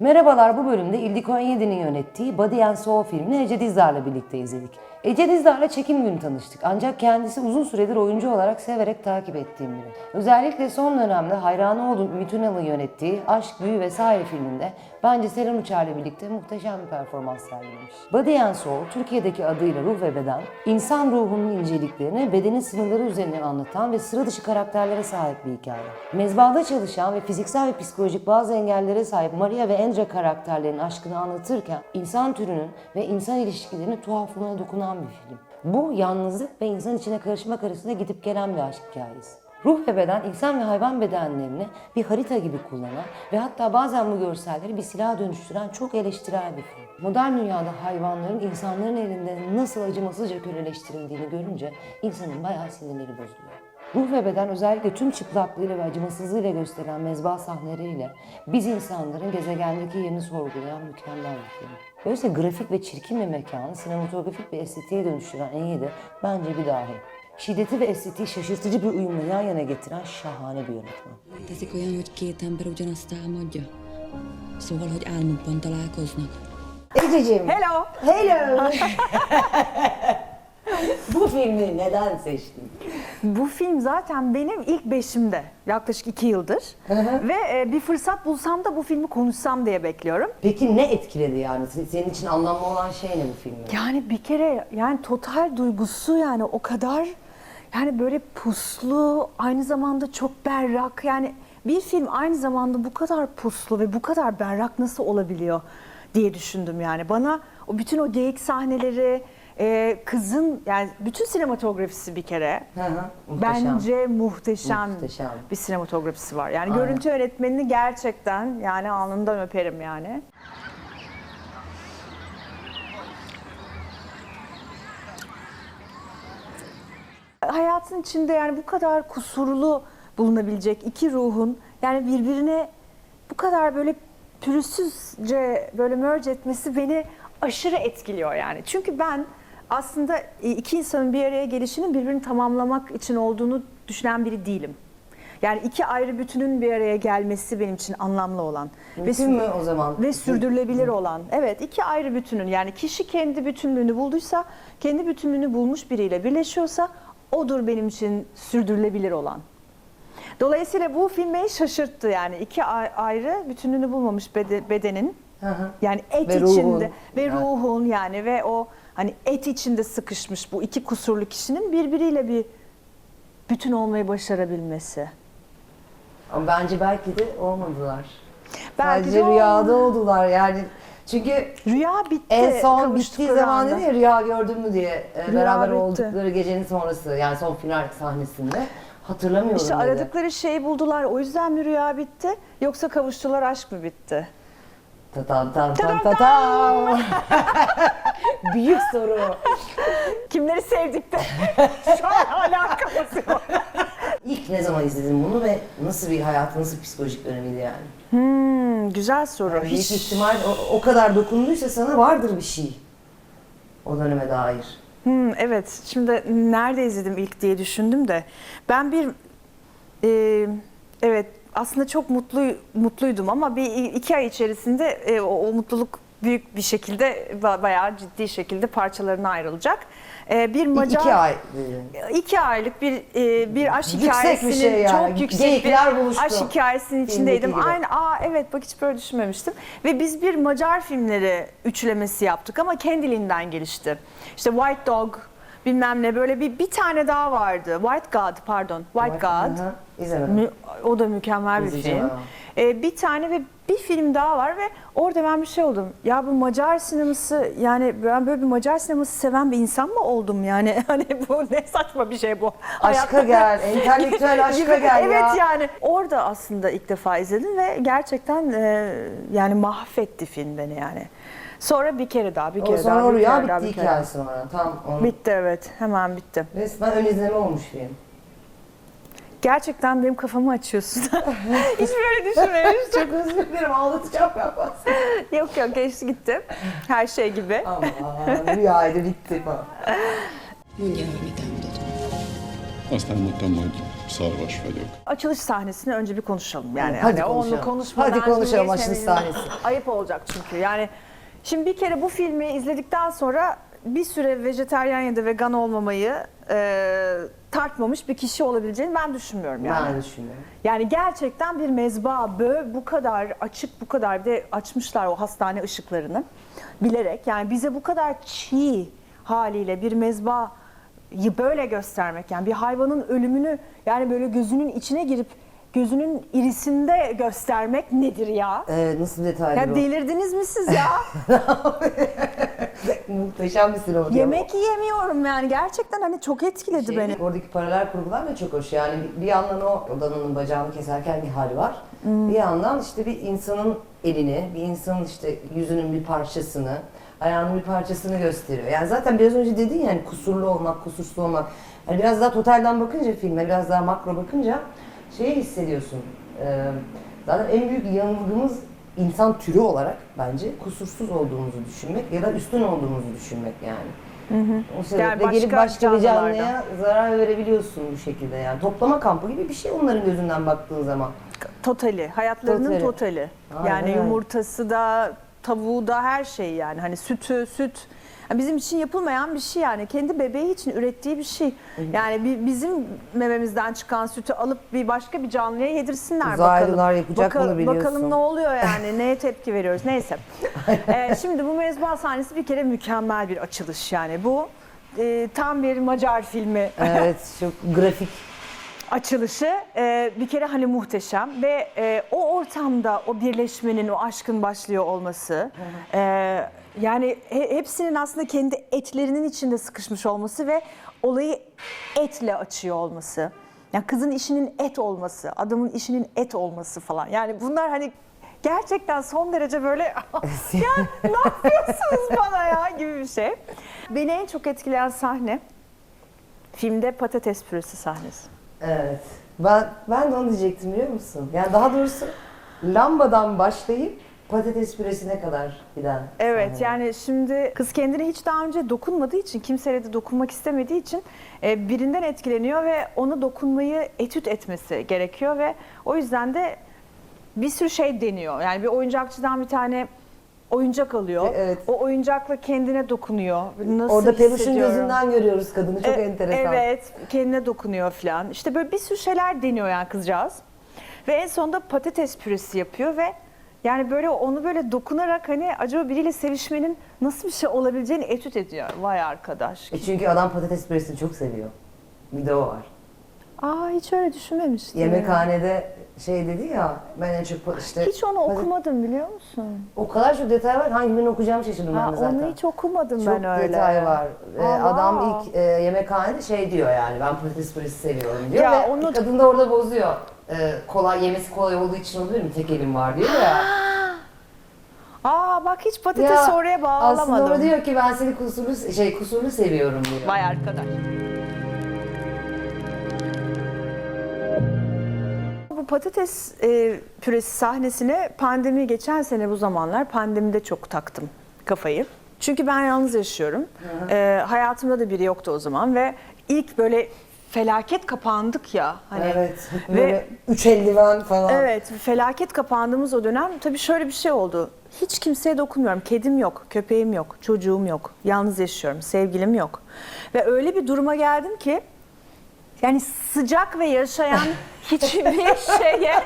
Merhabalar bu bölümde İldiko Onyedi'nin yönettiği Body and Soul filmini Ece Dizdar'la birlikte izledik. Ece Dizdar'la çekim günü tanıştık ancak kendisi uzun süredir oyuncu olarak severek takip ettiğim biri. Özellikle son dönemde hayranı olduğum Ümit Ünal'ın yönettiği Aşk, Büyü vesaire filminde bence Selen Uçar'la birlikte muhteşem bir performans sergilemiş. Body and Soul, Türkiye'deki adıyla Ruh ve Beden, insan ruhunun inceliklerini bedenin sınırları üzerine anlatan ve sıra dışı karakterlere sahip bir hikaye. Mezbahada çalışan ve fiziksel ve psikolojik bazı engellere sahip Maria ve Andrea karakterlerinin aşkını anlatırken insan türünün ve insan ilişkilerinin tuhaflığına dokunan bir film. Bu yalnızlık ve insan içine karışmak arasında gidip gelen bir aşk hikayesi. Ruh ve beden insan ve hayvan bedenlerini bir harita gibi kullanan ve hatta bazen bu görselleri bir silaha dönüştüren çok eleştirel bir film. Modern dünyada hayvanların insanların elinde nasıl acımasızca köleleştirildiğini görünce insanın bayağı sinirleri bozuluyor. Ruh ve beden özellikle tüm çıplaklığıyla ve acımasızlığıyla gösteren mezba sahneleriyle biz insanların gezegendeki yerini sorgulayan mükemmel bir film. Böylece grafik ve çirkin bir mekanı sinematografik bir estetiğe dönüştüren Enyedi bence bir dahi. Şiddeti ve estetiği şaşırtıcı bir uyumla yan yana getiren şahane bir yönetmen. Teszik olyan, hogy két ember ugyanazt álmodja? Szóval, hogy álmukban találkoznak. Ececiğim. Hello. Hello. Bu filmi neden seçtin? Bu film zaten benim ilk beşimde yaklaşık iki yıldır. Ve e, bir fırsat bulsam da bu filmi konuşsam diye bekliyorum. Peki ne etkiledi yani? Senin için anlamlı olan şey ne bu filmin? Yani bir kere yani total duygusu yani o kadar yani böyle puslu aynı zamanda çok berrak yani bir film aynı zamanda bu kadar puslu ve bu kadar berrak nasıl olabiliyor diye düşündüm yani. Bana o bütün o geyik sahneleri e, kızın yani bütün sinematografisi bir kere Hı hı, muhteşem. bence muhteşem, Muhteşem. bir sinematografisi var. Yani Aynen. görüntü yönetmenini gerçekten yani alnından öperim yani. hayatın içinde yani bu kadar kusurlu bulunabilecek iki ruhun yani birbirine bu kadar böyle pürüzsüzce böyle merge etmesi beni aşırı etkiliyor yani. Çünkü ben aslında iki insanın bir araya gelişinin birbirini tamamlamak için olduğunu düşünen biri değilim. Yani iki ayrı bütünün bir araya gelmesi benim için anlamlı olan. Bütün mü o zaman? Ve sürdürülebilir olan. Evet iki ayrı bütünün yani kişi kendi bütünlüğünü bulduysa, kendi bütünlüğünü bulmuş biriyle birleşiyorsa odur benim için sürdürülebilir olan. Dolayısıyla bu film beni şaşırttı yani iki ayrı bütünlüğünü bulmamış bede- bedenin Hı hı. yani et Ve ruhun. içinde ve Evet. ruhun yani ve o hani et içinde sıkışmış bu iki kusurlu kişinin birbiriyle bir bütün olmayı başarabilmesi. Ama bence belki de olmadılar. Belki Sadece de rüyada olmadı. oldular yani. Çünkü Rüya bitti. en son bittiği zaman dedi ya rüya gördün mü diye e, Rüya beraber bitti. oldukları gecenin sonrası yani son final sahnesinde hatırlamıyorum İşte dedi. aradıkları şeyi buldular. O yüzden mi rüya bitti? Yoksa kavuştular aşk mı bitti? Ta ta ta ta ta ta. Büyük soru. Kimleri sevdik de şu an hala kafası yok. İlk ne zaman izledin bunu ve nasıl bir hayatın nasıl bir psikolojik dönemiydi yani? Hmm, güzel soru. Yani büyük Hiç- ihtimal o, o kadar dokunduysa sana vardır bir şey. O döneme dair. Hmm, evet. Şimdi nerede izledim ilk diye düşündüm de. Ben bir e, evet aslında çok mutlu mutluydum ama bir iki ay içerisinde e, o, o mutluluk büyük bir şekilde ba- bayağı ciddi şekilde parçalarına ayrılacak. E, bir Macar iki ay dedin. İki aylık bir e, bir aşk Yüksek bir hikayesinin şey yani. çok yüksek Geyikler bir buluştu. aşk hikayesinin içindeydim. Aynı aa evet bak hiç böyle düşünmemiştim. Ve biz bir Macar filmleri üçlemesi yaptık ama kendiliğinden gelişti. İşte White Dog bilmem ne böyle bir bir tane daha vardı. White God pardon. White God. Hı hı, İzlemedim. Mü- O da mükemmel bir film. ama. Ee, bir tane ve bir film daha var ve orada ben bir şey oldum. Ya bu Macar sineması yani ben böyle bir Macar sineması seven bir insan mı oldum yani? Hani bu ne saçma bir şey bu. Aşka Hayatta- gel, entelektüel aşka Gibi. gel evet ya. yani orada aslında ilk defa izledim ve gerçekten e, yani mahvetti film beni yani. Sonra bir kere daha, bir O kere daha, o bir rüya kere daha, bitti bir kere daha. hikayesi sonra. Tam onun Bitti evet, hemen bitti. resmen ön izleme olmuş film. Gerçekten benim kafamı açıyorsun. Hiç böyle düşünmemiştim. Çok özür dilerim ağlatacağım ben bazen. yok yok geçti gitti. Her şey gibi. Aman rüyaydı bitti falan. Mondja el, hogy mit álmodott. Azt álmodtam, hogy sarvaş felek. Açılış sahnesini önce bir konuşalım. Yani Hadi hani konuşalım. onu konuşmadan Hadi konuşalım açılış sahnesi. Ayıp olacak çünkü. Yani şimdi bir kere bu filmi izledikten sonra bir süre vejeteryan ya da vegan olmamayı e, tartmamış bir kişi olabileceğini ben düşünmüyorum yani. Ben düşünüyorum. Yani gerçekten bir mezba böyle bu kadar açık bu kadar bir de açmışlar o hastane ışıklarını bilerek yani bize bu kadar çiğ haliyle bir mezbayı böyle göstermek yani bir hayvanın ölümünü yani böyle gözünün içine girip gözünün irisinde göstermek nedir ya? Ee, nasıl detaylı Ya o? delirdiniz mi siz ya? Muhteşem bir sinema. Yemek yiyemiyorum yani gerçekten hani çok etkiledi Şey, beni. Oradaki paralel kurgular da çok hoş. Yani bir- bir yandan o dananın bacağını keserken bir hal var. Bir yandan işte bir insanın elini, bir insanın işte yüzünün bir parçasını, ayağının bir parçasını gösteriyor. Yani zaten biraz önce dedin yani kusurlu olmak, kusursuz olmak. Yani biraz daha totalden bakınca filme, biraz daha makro bakınca şeyi hissediyorsun. Ee, zaten en büyük yanılgımız insan türü olarak bence kusursuz olduğumuzu düşünmek ya da üstün olduğumuzu düşünmek yani. O sebeple başka gelip başka bir canlıya zarar verebiliyorsun bu şekilde yani. Toplama kampı gibi bir şey onların gözünden baktığın zaman. Totali, hayatlarının Totali. totali. Aynen yani yumurtası da, tavuğu da her şey yani. Hani sütü, süt. Yani bizim için yapılmayan bir şey yani. Kendi bebeği için ürettiği bir şey. Yani bi- bizim mememizden çıkan sütü alıp bir başka bir canlıya yedirsinler Uzaylılar bakalım. yapacak bunu biliyorsun. Bakalım ne oluyor yani, neye tepki veriyoruz. Neyse. Ee, şimdi bu mezba sahnesi bir kere mükemmel bir açılış yani. Bu e, tam bir Macar filmi Evet çok grafik. açılışı e, bir kere hani muhteşem ve e, o ortamda o birleşmenin, o aşkın başlıyor olması, e, yani he- hepsinin aslında kendi etlerinin içinde sıkışmış olması ve olayı etle açıyor olması. Yani kızın işinin et olması, adamın işinin et olması falan. Yani bunlar hani gerçekten son derece böyle ya ne yapıyorsunuz bana ya gibi bir şey. Beni en çok etkileyen sahne filmde patates püresi sahnesi. Evet. Ben, ben de onu diyecektim biliyor musun? Yani daha doğrusu lambadan başlayıp patates püresine kadar giden. Evet sahne. yani şimdi kız kendine hiç daha önce dokunmadığı için kimseye de dokunmak istemediği için e, birinden etkileniyor ve ona dokunmayı etüt etmesi gerekiyor ve o yüzden de bir sürü şey deniyor. Yani bir oyuncakçıdan bir tane oyuncak alıyor. E, evet. O oyuncakla kendine dokunuyor. Nasıl Orada peluşun gözünden görüyoruz kadını. Çok E, enteresan. Evet, kendine dokunuyor falan. İşte böyle bir sürü şeyler deniyor yani kızcağız. Ve en sonunda patates püresi yapıyor ve yani böyle onu böyle dokunarak hani acaba biriyle sevişmenin nasıl bir şey olabileceğini etüt ediyor. Vay arkadaş. E çünkü adam patates püresini çok seviyor. Bir de o var. Aa hiç öyle düşünmemiştim. Yemekhanede şey dedi ya ben en çok pa- işte Hiç onu patates- okumadım biliyor musun? O kadar çok detay var hangi birini okuyacağımı şaşırdım Ha, de zaten. onu hiç okumadım Çok ben öyle. detay var. Ee, Aa, adam ilk e, yemekhanede şey diyor yani ben patates püresi seviyorum diyor Ya ve onu- kadın da orada bozuyor. Ee, kolay yemesi kolay olduğu için olabilir mi? Tek elim var diyor ya. Aa bak hiç patates Ya, oraya bağlamadım. Aslında o diyor ki ben seni kusurlu şey kusurlu seviyorum diyor. Vay arkadaş. Bu patates e, püresi sahnesine pandemi geçen sene bu zamanlar pandemide çok taktım kafayı. Çünkü ben yalnız yaşıyorum. E, hayatımda da biri yoktu o zaman ve ilk böyle felaket kapandık ya. Hani Evet. ve üç eldiven falan. Evet, felaket kapandığımız o dönem tabii şöyle bir şey oldu. Hiç kimseye dokunmuyorum. Kedim yok, köpeğim yok, çocuğum yok. Yalnız yaşıyorum, sevgilim yok. Ve öyle bir duruma geldim ki yani sıcak ve yaşayan hiçbir şeye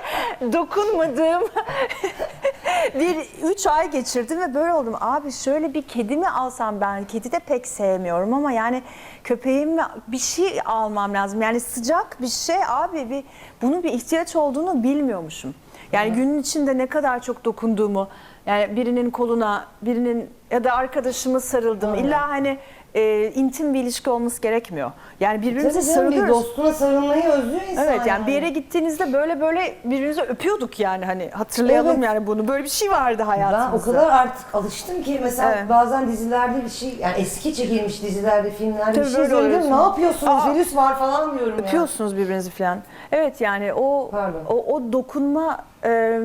dokunmadığım bir üç ay geçirdim ve böyle oldum. Abi şöyle bir kedi mi alsam ben? Kedi de pek sevmiyorum ama yani köpeğim? Bir şey almam lazım. Yani sıcak bir şey abi bir bunun bir ihtiyaç olduğunu bilmiyormuşum. Yani günün içinde ne kadar çok dokunduğumu yani birinin koluna, birinin ya da arkadaşıma sarıldım. İlla hani e, intim bir ilişki olması gerekmiyor. Yani birbirimize Tabii canım, bir sarılıyoruz. dostuna sarılmayı özlüyor insan. Evet yani bir yere gittiğinizde böyle böyle birbirimizi öpüyorduk yani hani hatırlayalım Evet. yani bunu. Böyle bir şey vardı Ben hayatımızda. o kadar artık alıştım ki mesela Evet. bazen dizilerde bir şey yani eski çekilmiş dizilerde filmlerde Tabii bir şey böyle oluyorsun. ne yapıyorsunuz Aa. virüs var falan diyorum ya. Öpüyorsunuz birbirinizi falan. Evet yani o Pardon. o, o dokunma e,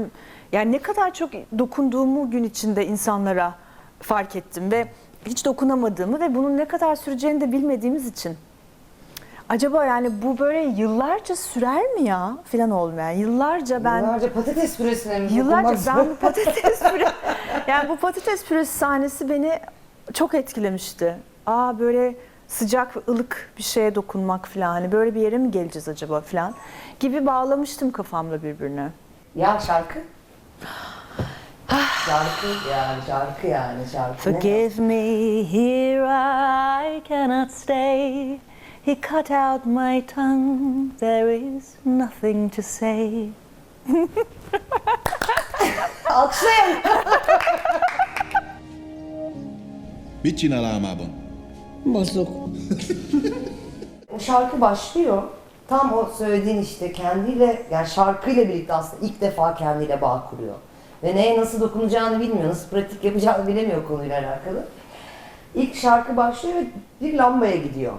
yani ne kadar çok dokunduğumu gün içinde insanlara fark ettim ve hiç dokunamadığımı ve bunun ne kadar süreceğini de bilmediğimiz için acaba yani bu böyle yıllarca sürer mi ya filan olmayan yıllarca ben Yıllarca patates püresine mi Yıllarca ben bu patates püre yani bu patates püresi sahnesi beni çok etkilemişti. Aa böyle sıcak ılık bir şeye dokunmak falan hani böyle bir yere mi geleceğiz acaba falan gibi bağlamıştım kafamla birbirine. Ya şarkı? Şarkı yani şarkı yani şarkı. Ne? Forgive me, here I cannot stay. He cut out my tongue, there is nothing to say. Alkışlayın. Mit csinál álmában? Mozog. O şarkı başlıyor. Tam o söylediğin işte kendiyle yani şarkıyla birlikte aslında ilk defa kendiyle bağ kuruyor. Ve neye nasıl dokunacağını bilmiyor, nasıl pratik yapacağını bilemiyor konuyla alakalı. İlk şarkı başlıyor ve bir lambaya gidiyor.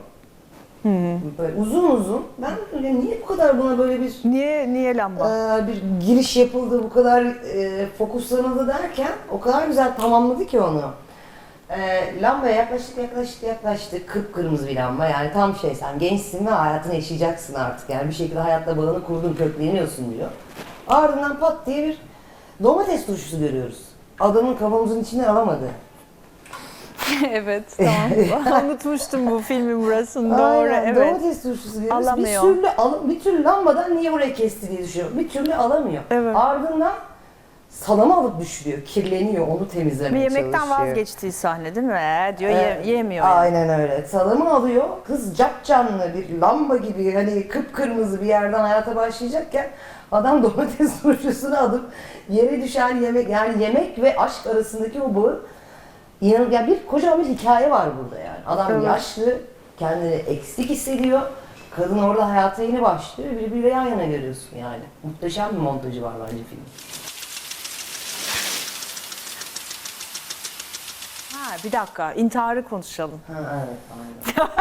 Böyle uzun uzun. Ben böyle niye bu kadar buna böyle bir Niye niye lamba? e, bir giriş yapıldı, bu kadar e, fokuslanıldı derken o kadar güzel tamamladı ki onu. E, lambaya yaklaştık yaklaştık yaklaştık. Kıpkırmızı bir lamba yani tam şey sen gençsin ve hayatını yaşayacaksın artık. Yani bir şekilde hayatla bağını kurdun, kökleniyorsun diyor. Ardından pat diye bir domates turşusu görüyoruz. Adamın kafamızın içinden alamadı. evet tamam. Unutmuştum bu filmin burasını doğru Aynen, evet. Domates turşusu görüyoruz. Alamıyor. Bir türlü, al- bir türlü lambadan niye buraya kesti diye düşünüyorum. Bir türlü alamıyor. Evet. Ardından salama alıp düşürüyor. Kirleniyor. Onu temizlemeye Bir yemekten çalışıyor. vazgeçtiği sahne değil mi? Ee, diyor Evet, ye- yemiyor. yani. Aynen öyle. Salamı alıyor. Kız cap canlı bir lamba gibi hani kıpkırmızı bir yerden hayata başlayacakken adam domates turşusunu alıp yere düşen yemek yani yemek ve aşk arasındaki o bağı inan ya bir kocaman bir hikaye var burada yani. Adam Evet. yaşlı, kendini eksik hissediyor. Kadın orada hayata yeni başlıyor. Birbiriyle yan yana görüyorsun yani. Muhteşem bir montajı var bence filmin. Ha, bir dakika intiharı konuşalım. Ha evet aynen.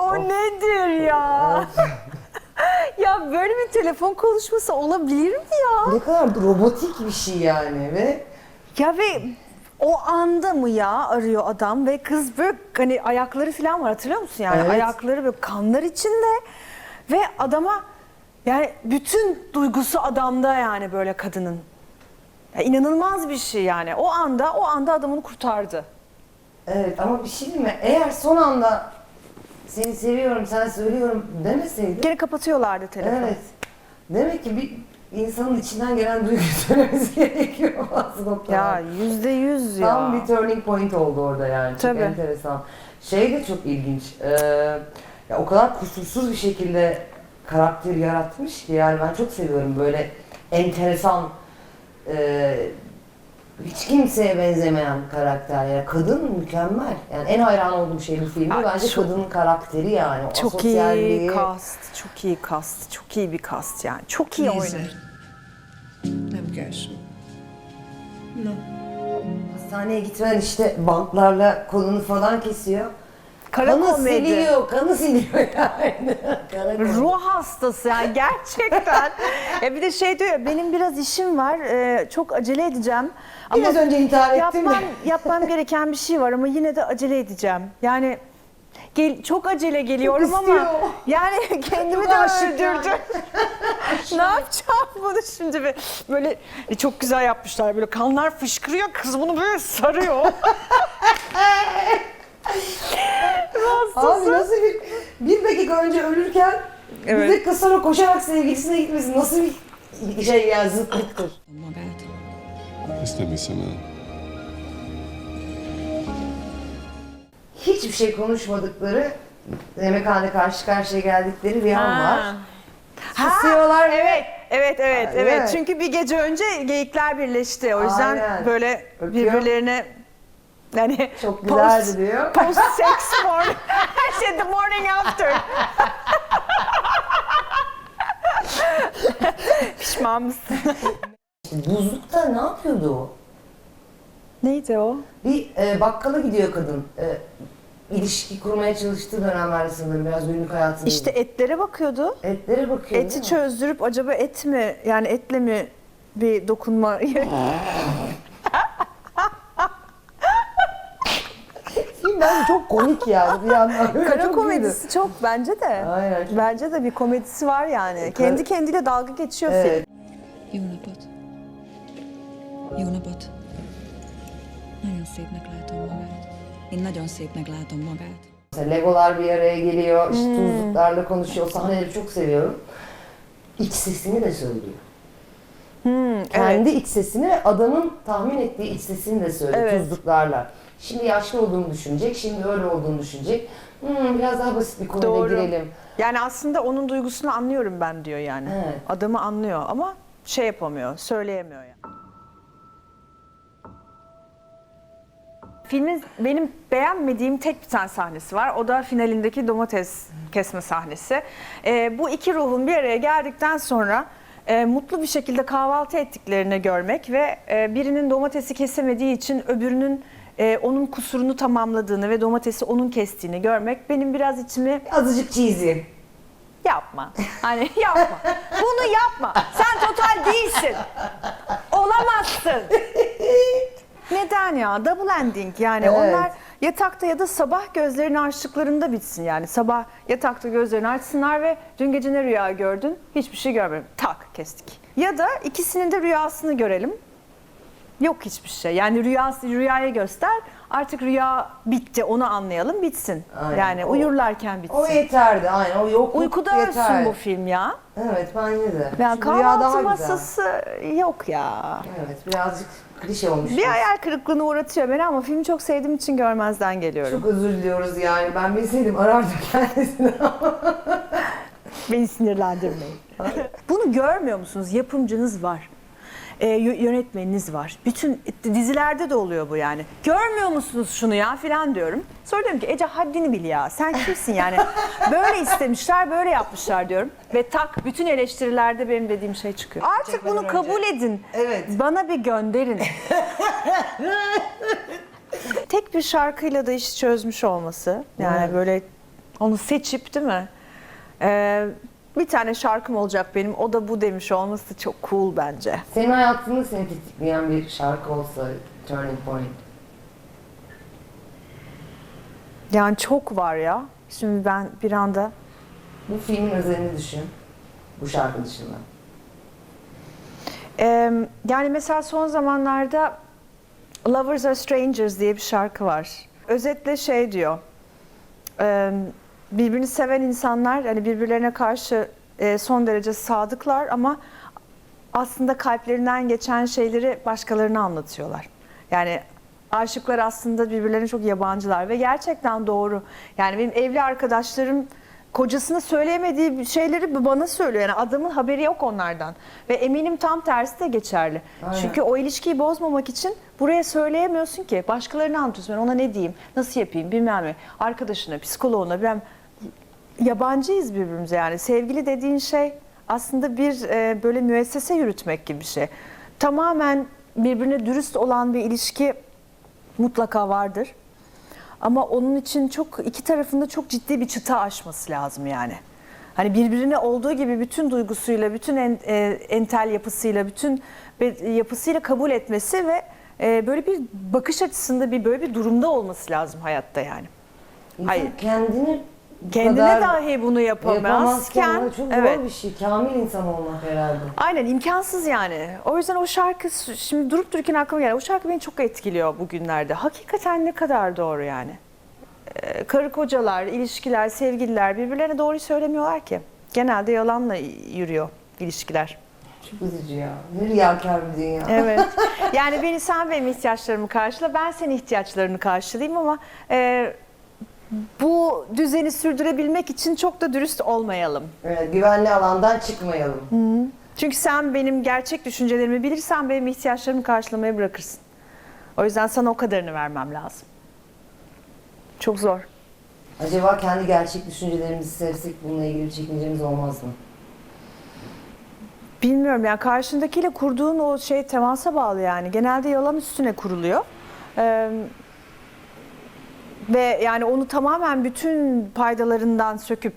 O nedir ya? Ya böyle bir telefon konuşması olabilir mi ya? ne kadar robotik bir şey yani ve Ya ve o anda mı ya arıyor adam ve kız böyle hani ayakları falan var hatırlıyor musun yani? Evet. Ayakları böyle kanlar içinde ve adama yani bütün duygusu adamda yani böyle kadının. Ya inanılmaz bir şey yani. O anda o anda adamını kurtardı. Evet ama bir şey değil mi? Eğer son anda seni seviyorum, sen söylüyorum demeseydi. Geri kapatıyorlardı telefonu. Evet. Demek ki bir insanın içinden gelen duyguyu söylemesi gerekiyor bazı noktalar. Ya yüzde yüz ya. Tam bir turning point oldu orada yani. Tabii. Çok enteresan. Şey de çok ilginç. Ee, ya o kadar kusursuz bir şekilde karakter yaratmış ki yani ben çok seviyorum böyle enteresan e, hiç kimseye benzemeyen karakter. Yani kadın mükemmel. Yani en hayran olduğum şey bu filmi Ay, bence çok- kadının karakteri yani. O Çok iyi kast, çok iyi kast, çok iyi bir kast yani. Çok iyi oynuyor. Nézze. Nem kell szó. No. Hastaneye gitmen işte bantlarla kolunu falan kesiyor. Kara kanı komedi. siliyor, kanı siliyor yani. Kara komedi. Ruh hastası yani gerçekten. ya bir de şey diyor ya, benim biraz işim var, e, çok acele edeceğim. Biraz önce intihar ettim yapmam, de. yapmam gereken bir şey var ama yine de acele edeceğim. Yani gel, çok acele geliyorum Çok ama istiyor. yani kendimi Çok de aşık öldürdüm. yani. ne yapacağım bunu şimdi? Ve Böyle e, çok güzel yapmışlar. Böyle kanlar fışkırıyor. Kız bunu böyle sarıyor. Abi nasıl bir, bir dakika önce ölürken Evet. bir dakika sonra koşarak sevgilisine gitmesi nasıl bir şey ya zıtlıktır. el. Hiçbir şey konuşmadıkları yemekhanede karşı karşıya geldikleri bir an var. Susuyorlar ve Evet, evet, evet, Aynen. evet. Çünkü bir gece önce geyikler birleşti. O yüzden Aynen. böyle Öpüyor. birbirlerine yani Çok güzeldi diyor. Post sex morning. şey the morning after. Pişman mısın? Buzlukta ne yapıyordu o? Neydi o? Bir e, bakkala gidiyor kadın. E, ilişki kurmaya çalıştığı dönemlerde sanırım biraz günlük hayatında. İşte etlere bakıyordu. etlere bakıyor. Eti değil mi? çözdürüp acaba et mi yani etle mi bir dokunma bence çok komik yani bir yandan. Kara çok komedisi çok bence de. Aynen. Bence de bir komedisi var yani. Kendi kendiyle dalga geçiyor film. Evet. Napot! Jó napot! Nagyon szépnek látom magát. Én nagyon szépnek látom magát. Mesela Legolar bir araya geliyor, işte Hmm. tuzluklarla konuşuyor. Sahneleri çok seviyorum. İç sesini de söylüyor. Kendi iç sesini ve adamın tahmin ettiği iç sesini de söylüyor Evet. tuzluklarla. Şimdi yaşlı olduğunu düşünecek, şimdi öyle olduğunu düşünecek. Hmm, biraz daha basit bir konuya Doğru. girelim. Yani aslında onun duygusunu anlıyorum ben diyor yani. Evet. Adamı anlıyor ama şey yapamıyor, söyleyemiyor yani. Filmin benim beğenmediğim tek bir tane sahnesi var. O da finalindeki domates kesme sahnesi. Ee, bu iki ruhun bir araya geldikten sonra e, mutlu bir şekilde kahvaltı ettiklerini görmek ve e, birinin domatesi kesemediği için öbürünün e, onun kusurunu tamamladığını ve domatesi onun kestiğini görmek benim biraz içimi Azıcık cheesy. Yapma. Hani yapma. Bunu yapma. Sen total değilsin. Olamazsın. Neden ya? Double ending yani. Evet. Onlar yatakta ya da sabah gözlerini açtıklarında bitsin yani. Sabah yatakta gözlerini açsınlar ve dün gece ne rüya gördün? Hiçbir şey görmedim. Tak kestik. Ya da ikisinin de rüyasını görelim. Yok hiçbir şey. Yani rüyası rüyaya göster. Artık rüya bitti. Onu anlayalım. Bitsin. Aynen. Yani O- uyurlarken bitsin. O yeterdi, aynen. O yokluk Uykuda yeter. ölsün bu film ya. Evet, bence de. Yani rüya daha kahvaltı güzel. masası yok ya. Evet, birazcık klişe olmuş. Bir hayal kırıklığına uğratıyor beni ama filmi çok sevdiğim için görmezden geliyorum. Çok özür diliyoruz yani. Ben bilseydim arardım kendisini. Beni sinirlendirmeyin. Bunu görmüyor musunuz? Yapımcınız var. Yö- yönetmeniniz var. Bütün dizilerde de oluyor bu yani. Görmüyor musunuz şunu ya filan diyorum. Sonra diyorum ki Ece haddini bil ya. Sen kimsin yani? Böyle istemişler, böyle yapmışlar diyorum. Ve tak bütün eleştirilerde benim dediğim şey çıkıyor. Artık bunu kabul edin. Evet. Bana bir gönderin. Tek bir şarkıyla da işi çözmüş olması. Yani Evet. böyle onu seçip değil mi? Ee, bir tane şarkım olacak benim. O da bu demiş olması çok cool bence. Senin hayatını seni tetikleyen bir şarkı olsa Turning Point. Yani çok var ya. Şimdi ben bir anda Bu filmin özelini düşün. Bu şarkı dışında. Ee, yani mesela son zamanlarda Lovers Are Strangers diye bir şarkı var. Özetle şey diyor. e, birbirini seven insanlar hani birbirlerine karşı e, son derece sadıklar ama aslında kalplerinden geçen şeyleri başkalarına anlatıyorlar. Yani aşıklar aslında birbirlerine çok yabancılar ve gerçekten doğru. Yani benim evli arkadaşlarım kocasına söyleyemediği şeyleri bana söylüyor. Yani adamın haberi yok onlardan. Ve eminim tam tersi de geçerli. Aynen. Çünkü o ilişkiyi bozmamak için buraya söyleyemiyorsun ki. Başkalarına anlatıyorsun. Ben ona ne diyeyim, nasıl yapayım bilmem ne. Arkadaşına, psikoloğuna ben yabancıyız birbirimize yani. Sevgili dediğin şey aslında bir e, böyle müessese yürütmek gibi bir şey. Tamamen birbirine dürüst olan bir ilişki mutlaka vardır. Ama onun için çok iki tarafında çok ciddi bir çıta aşması lazım yani. Hani birbirine olduğu gibi bütün duygusuyla, bütün en- e, entel yapısıyla, bütün be- yapısıyla kabul etmesi ve e, böyle bir bakış açısında bir böyle bir durumda olması lazım hayatta yani. İnsan Hayır. kendini Kendine kadar dahi bunu yapamazken yapamazken çok evet. zor bir şey. Kamil insan olmak herhalde. Aynen imkansız yani. O yüzden o şarkı şimdi durup dururken aklıma geldi. O şarkı beni çok etkiliyor bugünlerde. Hakikaten ne kadar doğru yani. Ee, karı kocalar, ilişkiler, sevgililer birbirlerine doğruyu söylemiyorlar ki. Genelde yalanla yürüyor ilişkiler. Çok üzücü ya. Ne riyakar bir dünya. Evet. Yani beni sen benim ihtiyaçlarımı karşıla, ben senin ihtiyaçlarını karşılayayım ama e, bu düzeni sürdürebilmek için çok da dürüst olmayalım. Evet, güvenli alandan çıkmayalım. Çünkü sen benim gerçek düşüncelerimi bilirsen benim ihtiyaçlarımı karşılamaya bırakırsın. O yüzden sana o kadarını vermem lazım. Çok zor. Acaba kendi gerçek düşüncelerimizi sevsek bununla ilgili bir çekincemiz olmaz mı? Bilmiyorum yani karşındakiyle kurduğun o şey temasa bağlı yani. Genelde yalan üstüne kuruluyor. Ee, ve yani onu tamamen bütün paydalarından söküp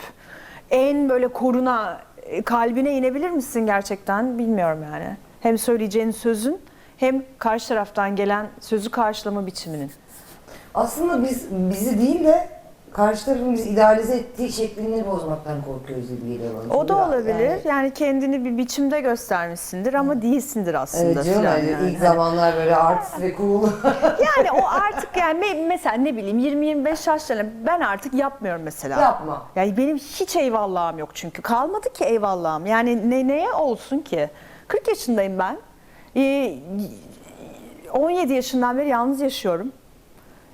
en böyle koruna e, kalbine inebilir misin gerçekten bilmiyorum yani. Hem söyleyeceğin sözün hem karşı taraftan gelen sözü karşılama biçiminin. Aslında biz bizi değil de karşı tarafın bizi idealize ettiği şeklini bozmaktan korkuyoruz gibi geliyor bana. O da Biraz olabilir. yani- Yani, kendini bir biçimde göstermişsindir ama değilsindir aslında. Evet canım filan hani yani. ilk zamanlar böyle artist ve cool. Yani o artık yani me- mesela ne bileyim 20-25 yaşlarında ben artık yapmıyorum mesela. Yapma. Yani benim hiç eyvallahım yok çünkü. Kalmadı ki eyvallahım. Yani ne, neye olsun ki? 40 yaşındayım ben. Ee, 17 yaşından beri yalnız yaşıyorum.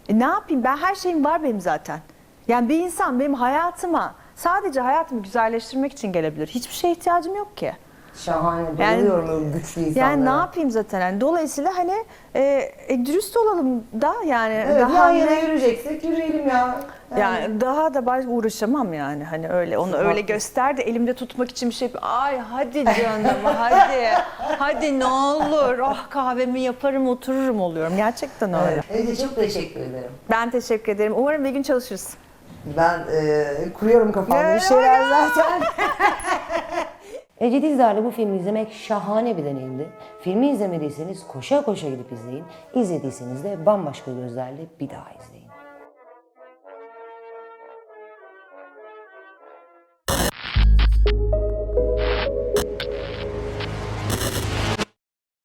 E ne yapayım? Ben her şeyim var benim zaten. Yani bir insan benim hayatıma sadece hayatımı güzelleştirmek için gelebilir. Hiçbir şeye ihtiyacım yok ki. Şahane. Yani- Bayılıyorum öyle güçlü insanlara. Yani ne yapayım zaten? Yani dolayısıyla hani e, e, dürüst olalım da yani Evet, daha yan yana ne- yürüyeceksek yürüyelim ya. yani daha da baş uğraşamam yani hani öyle onu öyle göster de elimde tutmak için bir şey yap- ay hadi canım hadi hadi ne olur oh kahvemi yaparım otururum oluyorum gerçekten öyle. Evet. Ece çok teşekkür ederim. Ben teşekkür ederim umarım bir gün çalışırız. Ben e, kuruyorum kafamda bir şeyler zaten. Ece Dizdar'la bu filmi izlemek şahane bir deneyimdi. Filmi izlemediyseniz koşa koşa gidip izleyin. İzlediyseniz de bambaşka gözlerle bir daha izleyin.